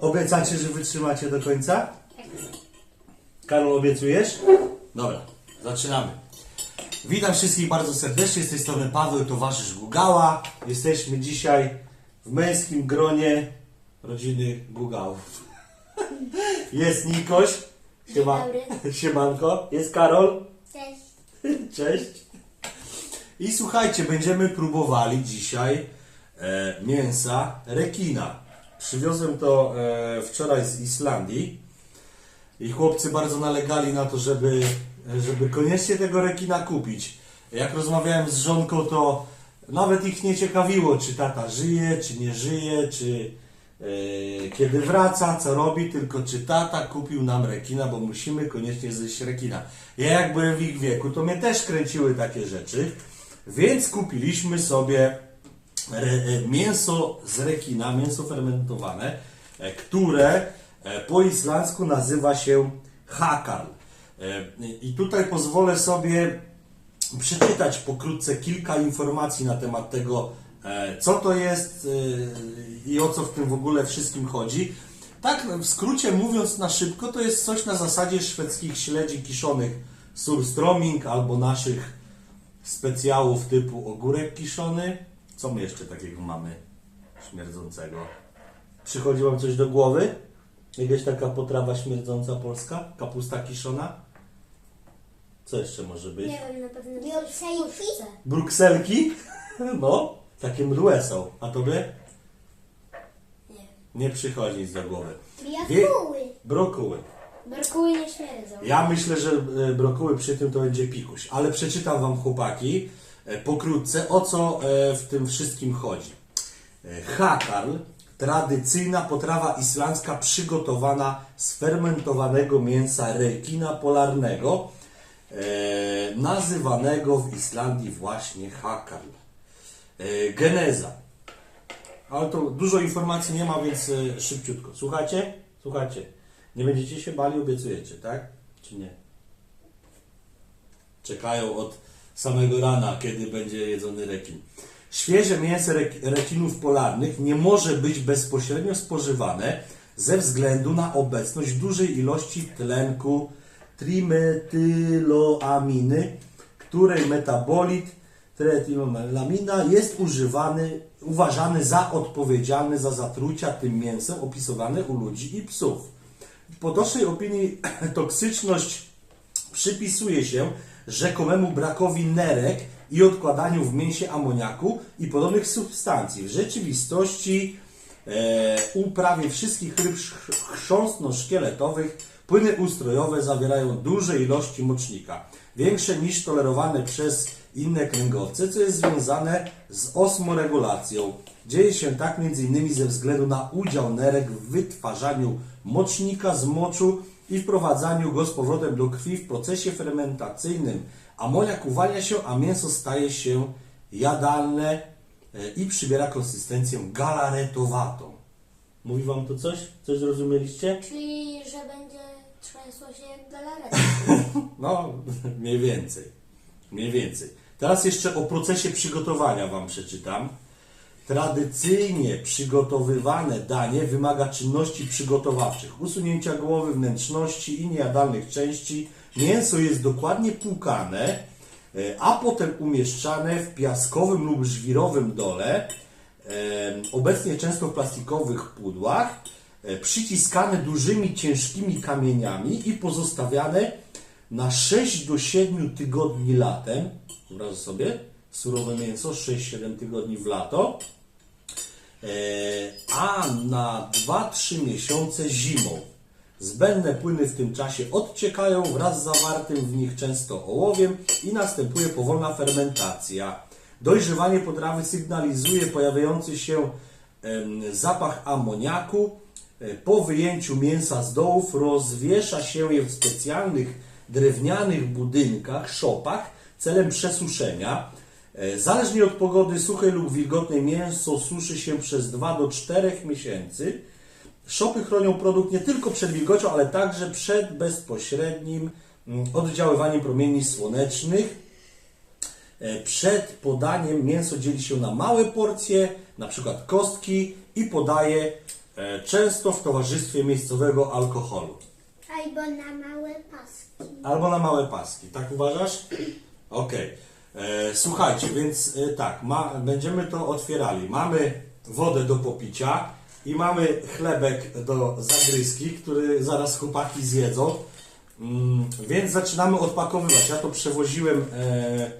Obiecacie, że wytrzymacie do końca? Karol, obiecujesz? Dobra, zaczynamy. Witam wszystkich bardzo serdecznie, z tej strony Paweł, towarzysz Gugała. Jesteśmy dzisiaj w męskim gronie rodziny Gugałów. Jest Nikoś. Siema, siemanko. Jest Karol. Cześć. Cześć. I słuchajcie, będziemy próbowali dzisiaj e, mięsa rekina. Przywiozłem to e, wczoraj z Islandii i chłopcy bardzo nalegali na to, żeby, żeby koniecznie tego rekina kupić. Jak rozmawiałem z żonką, to nawet ich nie ciekawiło, czy tata żyje, czy nie żyje, czy e, kiedy wraca, co robi, tylko czy tata kupił nam rekina, bo musimy koniecznie zjeść rekina. Ja jak byłem w ich wieku, to mnie też kręciły takie rzeczy, więc kupiliśmy sobie mięso z rekina, mięso fermentowane, e, które e, po islandzku nazywa się hakal. E, I tutaj pozwolę sobie przeczytać pokrótce kilka informacji na temat tego, e, co to jest e, i o co w tym w ogóle wszystkim chodzi. Tak, w skrócie mówiąc na szybko, to jest coś na zasadzie szwedzkich śledzi kiszonych surströmming albo naszych specjałów typu ogórek kiszony. Co my jeszcze takiego mamy śmierdzącego? Przychodzi Wam coś do głowy? Jakaś taka potrawa śmierdząca polska? Kapusta kiszona? Co jeszcze może być? Nie wiem, na pewno Biorczejki? Brukselki? No, takie mdłe są. A tobie? Nie. Nie przychodzi nic do głowy. Brokuły. Brokuły. Brokuły nie śmierdzą. Ja myślę, że e, brokuły przy tym to będzie pikuś, ale przeczytam Wam chłopaki pokrótce o co e, w tym wszystkim chodzi. E, Hakarl, tradycyjna potrawa islandzka przygotowana z fermentowanego mięsa rekina polarnego, e, nazywanego w Islandii właśnie hakarl. E, Geneza. Ale to dużo informacji nie ma, więc e, szybciutko. Słuchacie? Słuchacie. Nie będziecie się bali, obiecujecie, tak? Czy nie? Czekają od samego rana, kiedy będzie jedzony rekin. Świeże mięso rek- rekinów polarnych nie może być bezpośrednio spożywane ze względu na obecność dużej ilości tlenku trimetyloaminy, której metabolit tretylomelamina jest używany, uważany za odpowiedzialny za zatrucia tym mięsem opisywane u ludzi i psów. W potocznej opinii toksyczność przypisuje się rzekomemu brakowi nerek i odkładaniu w mięsie amoniaku i podobnych substancji. W rzeczywistości e, u prawie wszystkich ryb chrz- chrząstno-szkieletowych płyny ustrojowe zawierają duże ilości mocznika, większe niż tolerowane przez inne kręgowce, co jest związane z osmoregulacją. Dzieje się tak m.in. ze względu na udział nerek w wytwarzaniu mocznika z moczu i wprowadzaniu go z powrotem do krwi w procesie fermentacyjnym. Amoniak uwalnia się, a mięso staje się jadalne e, i przybiera konsystencję galaretowatą. Mówi Wam to coś? Coś zrozumieliście? Czyli, że będzie trzęsło się jak galareta. No, mniej więcej. Mniej więcej. Teraz jeszcze o procesie przygotowania Wam przeczytam. Tradycyjnie przygotowywane danie wymaga czynności przygotowawczych, usunięcia głowy, wnętrzności i niejadalnych części. Mięso jest dokładnie płukane, e, a potem umieszczane w piaskowym lub żwirowym dole, obecnie często w plastikowych pudłach, e, przyciskane dużymi, ciężkimi kamieniami i pozostawiane na 6 do 7 tygodni latem. Wyobraź sobie, surowe mięso 6-7 tygodni w lato. E, a na 2-3 miesiące zimą. Zbędne płyny w tym czasie odciekają wraz z zawartym w nich często ołowiem i następuje powolna fermentacja. Dojrzewanie potrawy sygnalizuje pojawiający się zapach amoniaku. E, Po wyjęciu mięsa z dołów rozwiesza się je w specjalnych drewnianych budynkach, szopach celem przesuszenia. E, Zależnie od pogody suchej lub wilgotnej mięso suszy się przez 2 do 4 miesięcy. Szopy chronią produkt nie tylko przed wilgocią, ale także przed bezpośrednim mm, oddziaływaniem promieni słonecznych. E, Przed podaniem mięso dzieli się na małe porcje, na przykład kostki i podaje E, często w towarzystwie miejscowego alkoholu. Albo na małe paski. Albo na małe paski, tak uważasz? Okej. E, Słuchajcie, więc e, tak, ma, będziemy to otwierali. Mamy wodę do popicia i mamy chlebek do zagryzki, który zaraz chłopaki zjedzą. Mm, więc zaczynamy odpakowywać. Ja to przewoziłem e,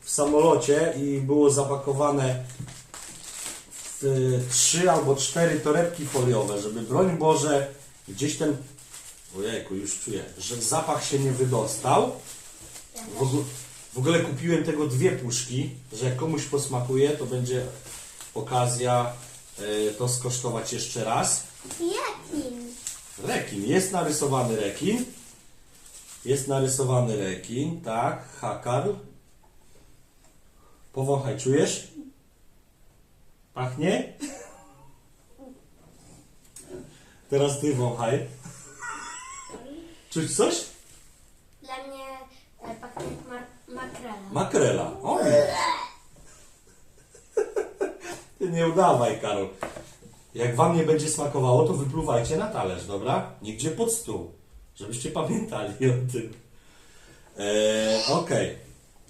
w samolocie i było zapakowane w e, trzy albo cztery torebki foliowe, żeby broń Boże gdzieś ten Ojejku, już czuję, że zapach się nie wydostał. W ogóle, w ogóle kupiłem tego dwie puszki, że jak komuś posmakuje, to będzie okazja e, to skosztować jeszcze raz. Jakim? Rekin. Jest narysowany rekin. Jest narysowany rekin, tak. Hakar. Powąchaj, czujesz? Pachnie? Teraz ty wąchaj. Czuć coś? Dla mnie e, pachnie jak mar- makrela. Oj. Ty nie udawaj, Karol. Jak wam nie będzie smakowało, to wypluwajcie na talerz, dobra? Nigdzie pod stół. Żebyście pamiętali o tym. Eee, Okej.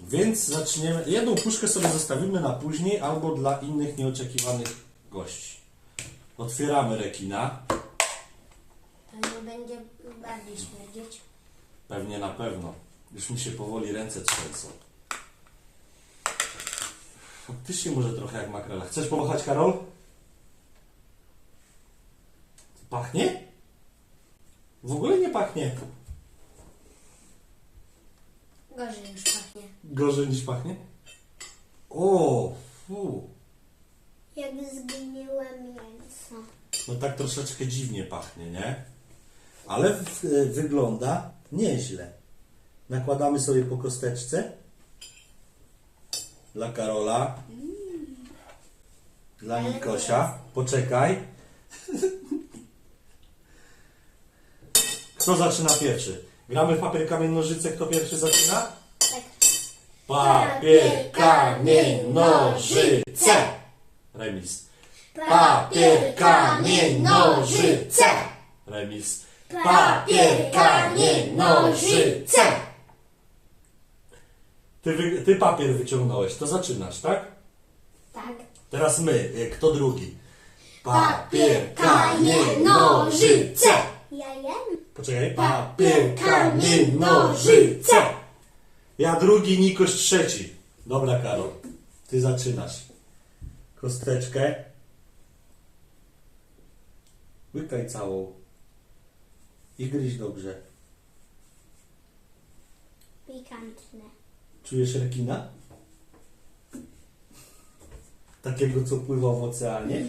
Więc zaczniemy. Jedną puszkę sobie zostawimy na później albo dla innych nieoczekiwanych gości. Otwieramy rekina. To nie będzie bardziej śmierdzieć. Pewnie na pewno. Już mi się powoli ręce trzęsą. Faktycznie może trochę jak makrela. Chcesz powąchać, Karol? Pachnie? W ogóle nie pachnie. Gorzej już pachnie. Gorzej niż pachnie? O, fu. Jak zgniłe mięso. No tak troszeczkę dziwnie pachnie, nie? Ale w, wygląda nieźle. Nakładamy sobie po kosteczce. Dla Karola. Dla Ale Nikosia. Poczekaj. Kto zaczyna pierwszy? Gramy w papier, kamień, nożyce. Kto pierwszy zaczyna? Tak. Papier, kamień, nożyce. Remis. Papier, kamień, nożyce. Remis. Papier, kamień, nożyce. Ty, wy, ty papier wyciągnąłeś, to zaczynasz, tak? Tak. Teraz my, y, kto drugi? Papier, kamień, nożyce. Ja jem. Poczekaj. Papier, kamień, nożyce. Ja drugi, Nikoś trzeci. Dobra, Karol. Ty zaczynasz. Kosteczkę. Łykaj całą. I gryź dobrze. Pikantne. Czujesz rekina? Takiego, co pływa w oceanie?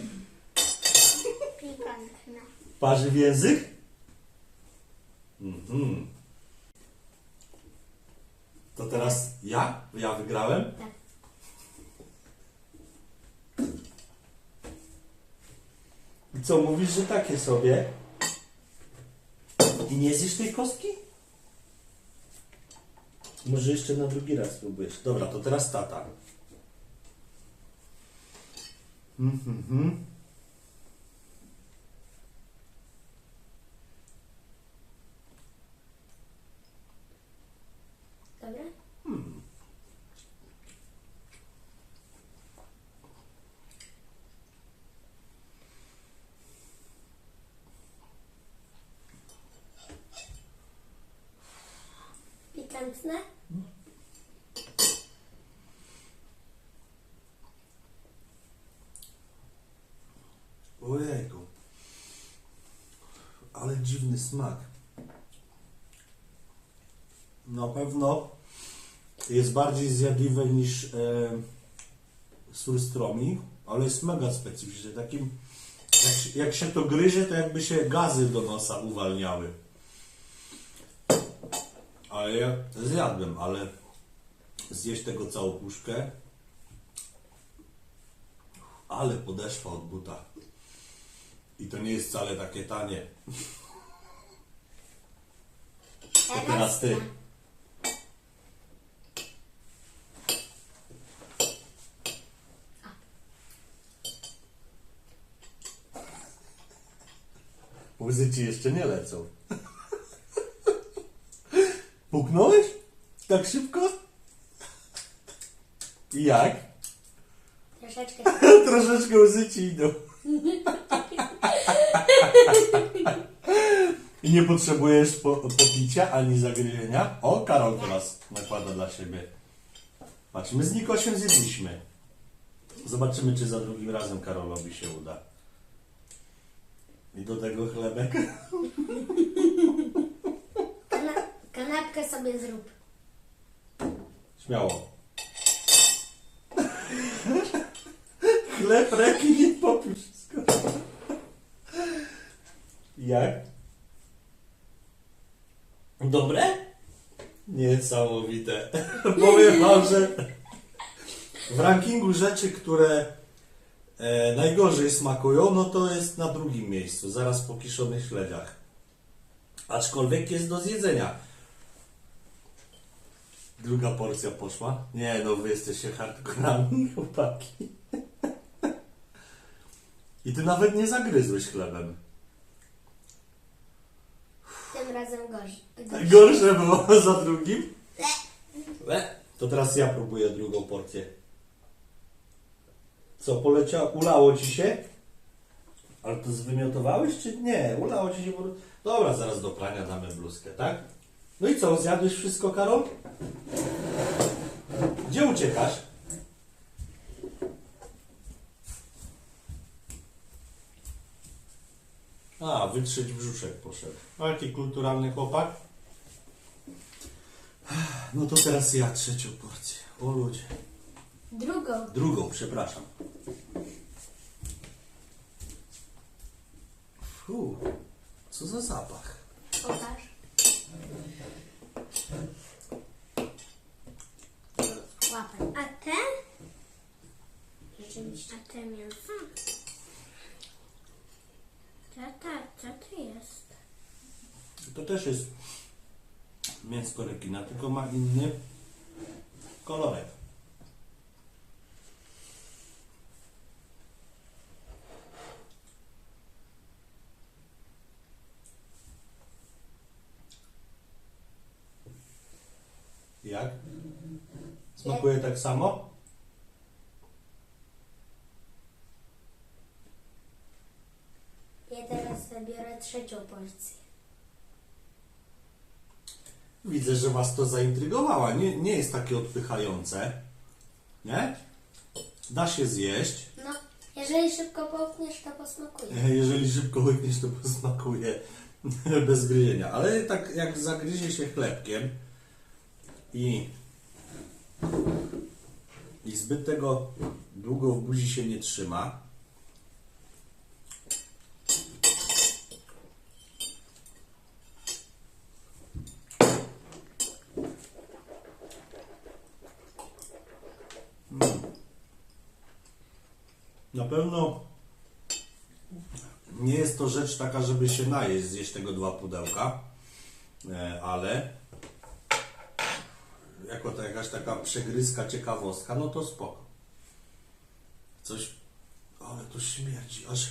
Pikantne. Parzy w język? Mhm. To teraz ja? Ja wygrałem? Tak. I co, mówisz, że takie sobie? I nie zjesz tej kostki? Może jeszcze na drugi raz spróbujesz. Dobra, to teraz tata. Mhm. Dobra? Pikantne? Ojejku. Ale dziwny smak. Na pewno jest bardziej zjadliwe niż e, ale jest mega specyficzny. Takim, jak, jak się to gryzie, to jakby się gazy do nosa uwalniały. Ale ja zjadłem, ale zjeść tego całą puszkę. Ale podeszła od buta. I to nie jest wcale takie tanie. To teraz ty. Łzy ci jeszcze nie lecą. Puknąłeś? Tak szybko? I jak? Troszeczkę. Troszeczkę łzy ci idą. I nie potrzebujesz po, popicia ani zagryzienia? O, Karol teraz nakłada dla siebie. Patrz, my z Nikosiem zjedliśmy. Zobaczymy, czy za drugim razem Karolowi się uda. I do tego chlebek. Kana kanapkę sobie zrób. Śmiało. Chleb, rekin i popił wszystko. Jak? Dobre? Niesamowite. Powiem wam, że w rankingu rzeczy, które e, najgorzej smakują, no to jest na drugim miejscu, zaraz po kiszonych śledziach. Aczkolwiek jest do zjedzenia. Druga porcja poszła? Nie, no wy jesteście hardkorami, chłopaki. I ty nawet nie zagryzłeś chlebem. Tym razem gorzej. Gorsze było za drugim? Le. To teraz ja próbuję drugą porcję. Co, poleciało, ulało ci się? Ale to zwymiotowałeś, czy nie? Ulało ci się. Dobra, zaraz do prania damy bluzkę, tak? No i co, zjadłeś wszystko, Karol? Gdzie uciekasz? A, wytrzeć brzuszek poszedł. O, jaki kulturalny chłopak. No to teraz ja trzecią porcję. O ludzie. Drugą. Drugą, przepraszam. Fu, co za zapach. Pokaż. Łapę. A te? Rzeczywiście. A te mięso? Tata, co to jest? To też jest mięsko rekina, tylko ma inny kolorek. Jak? Smakuje tak samo? Ja teraz zabiorę trzecią porcję. Widzę, że Was to zaintrygowało. Nie, nie jest takie odpychające. Nie? Da się zjeść. No, jeżeli szybko połkniesz, to posmakuje. Jeżeli szybko łykniesz, to posmakuje bez gryzienia. Ale tak jak zagryzie się chlebkiem i, i zbyt tego długo w buzi się nie trzyma, na pewno nie jest to rzecz taka, żeby się najeść, zjeść tego dwa pudełka, e, ale jako ta jakaś taka przegryzka, ciekawostka, no to spoko. Coś, ale to śmierdzi, aż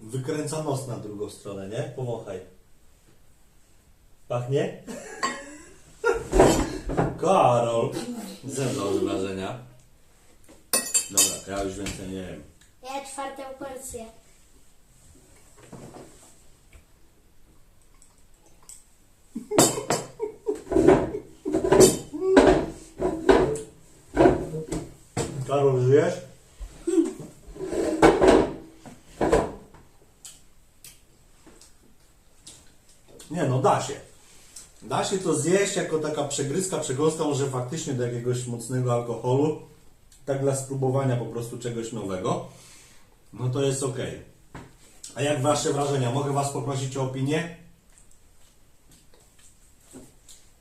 wykręca nos na drugą stronę, nie? Powąchaj. Pachnie? Karol! Zemdlał z wrażenia. Dobra, ja już więcej nie wiem. Ja czwartą porcję. Karol, żyjesz? Nie no, da się. Da się to zjeść jako taka przegryzka, przekąska, może faktycznie do jakiegoś mocnego alkoholu, tak dla spróbowania po prostu czegoś nowego. No to jest ok. A jak Wasze wrażenia? Mogę Was poprosić o opinię?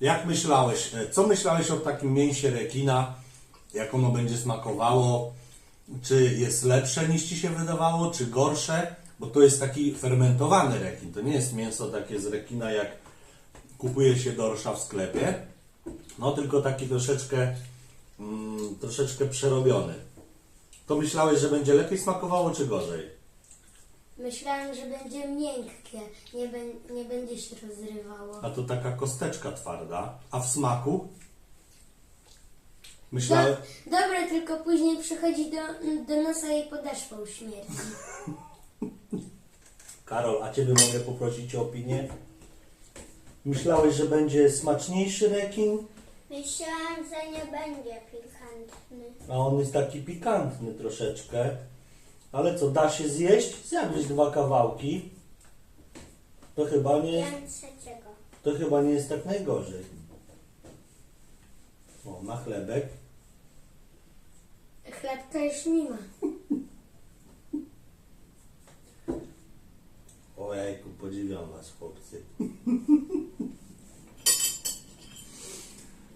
Jak myślałeś? e, Co myślałeś o takim mięsie rekina? Jak ono będzie smakowało? Czy jest lepsze niż Ci się wydawało, czy gorsze? Bo to jest taki fermentowany rekin. To nie jest mięso takie z rekina, jak kupuje się dorsza w sklepie. No tylko taki troszeczkę, mm, troszeczkę przerobiony. To myślałeś, że będzie lepiej smakowało, czy gorzej? Myślałem, że będzie miękkie, nie, bę- nie będzie się rozrywało. A to taka kosteczka twarda. A w smaku? Myślałem... Do, dobre, tylko później przychodzi do, do nosa i podeszwą śmierci. Karol, a Ciebie mogę prosić o opinię? Myślałeś, że będzie smaczniejszy rekin, Myślałam, że nie będzie pikantny. a on jest taki pikantny troszeczkę. Ale co, da się zjeść? Zjadłeś dwa kawałki. To chyba nie, Jem trzeciego. to chyba nie jest tak najgorzej. O, na chlebek. Chlebka już nie ma. Ojejku, podziwiam was, chłopcy.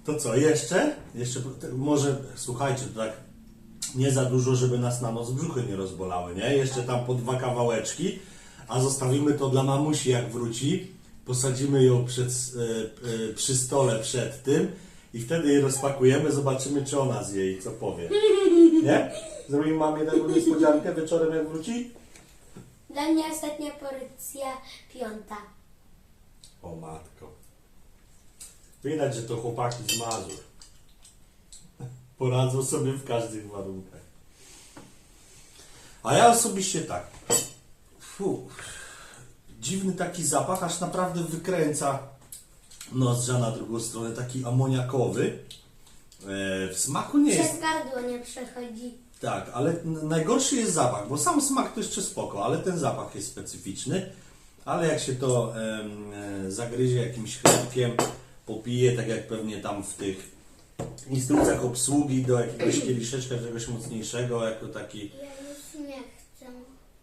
To co, jeszcze? Jeszcze może, słuchajcie, tak nie za dużo, żeby nas na noc brzuchy nie rozbolały, nie? Jeszcze tam po dwa kawałeczki, a zostawimy to dla mamusi, jak wróci. Posadzimy ją przed, e, e, przy stole przed tym i wtedy jej rozpakujemy, zobaczymy, czy ona zje i co powie. Nie? Zrobimy mamie taką niespodziankę wieczorem, jak wróci? Dla mnie ostatnia porcja piąta. O matko. Widać, że to chłopaki z Mazur. Poradzą sobie w każdych warunkach. A ja osobiście tak. Fu. Dziwny taki zapach, aż naprawdę wykręca nozdrza na drugą stronę, taki amoniakowy. E, w smaku nie jest Przez gardło nie przechodzi. tak, ale najgorszy jest zapach, bo sam smak to jeszcze spoko, ale ten zapach jest specyficzny. Ale jak się to e, zagryzie jakimś chlebkiem, popije, tak jak pewnie tam w tych instrukcjach obsługi do jakiegoś kieliszeczka, czegoś mocniejszego, jako taki... Ja już nie chcę.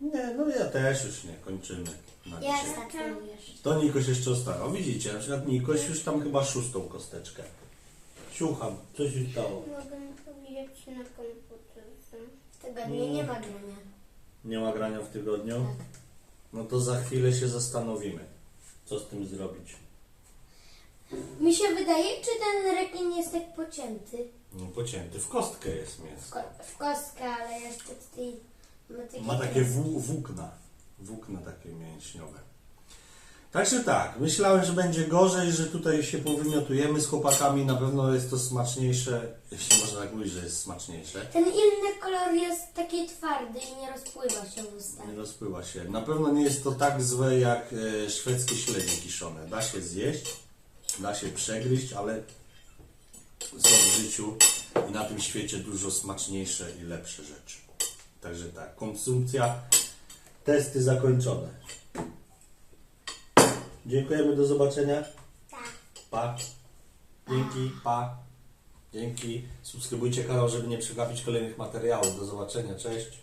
Nie, no ja też już nie, kończymy na Ja dzisiaj. To Nikoś jeszcze ostatnio. Widzicie, na przykład Nikoś już tam chyba szóstą kosteczkę. Siucham, co się stało? Mogę powiedzieć na komputerze. W tygodniu nie ma grania. Nie ma grania w tygodniu? No to za chwilę się zastanowimy, co z tym zrobić. Mi się wydaje, czy ten rekin jest tak pocięty. No pocięty, w kostkę jest W, mięso. ko- w kostkę, ale jeszcze tutaj ma takie... Ma takie wł- włókna, włókna takie mięśniowe. Także tak, myślałem, że będzie gorzej, że tutaj się powymiotujemy z chłopakami, na pewno jest to smaczniejsze, jeśli można tak mówić, że jest smaczniejsze. Ten inny kolor jest taki twardy i nie rozpływa się w ustach. Nie rozpływa się. Na pewno nie jest to tak złe jak e, szwedzkie śledzie kiszone. Da się zjeść, da się przegryźć, ale są w życiu i na tym świecie dużo smaczniejsze i lepsze rzeczy. Także tak, konsumpcja, testy zakończone. Dziękujemy, do zobaczenia. Tak. Pa. Dzięki, pa. Dzięki. Subskrybujcie kanał, żeby nie przegapić kolejnych materiałów. Do zobaczenia, cześć.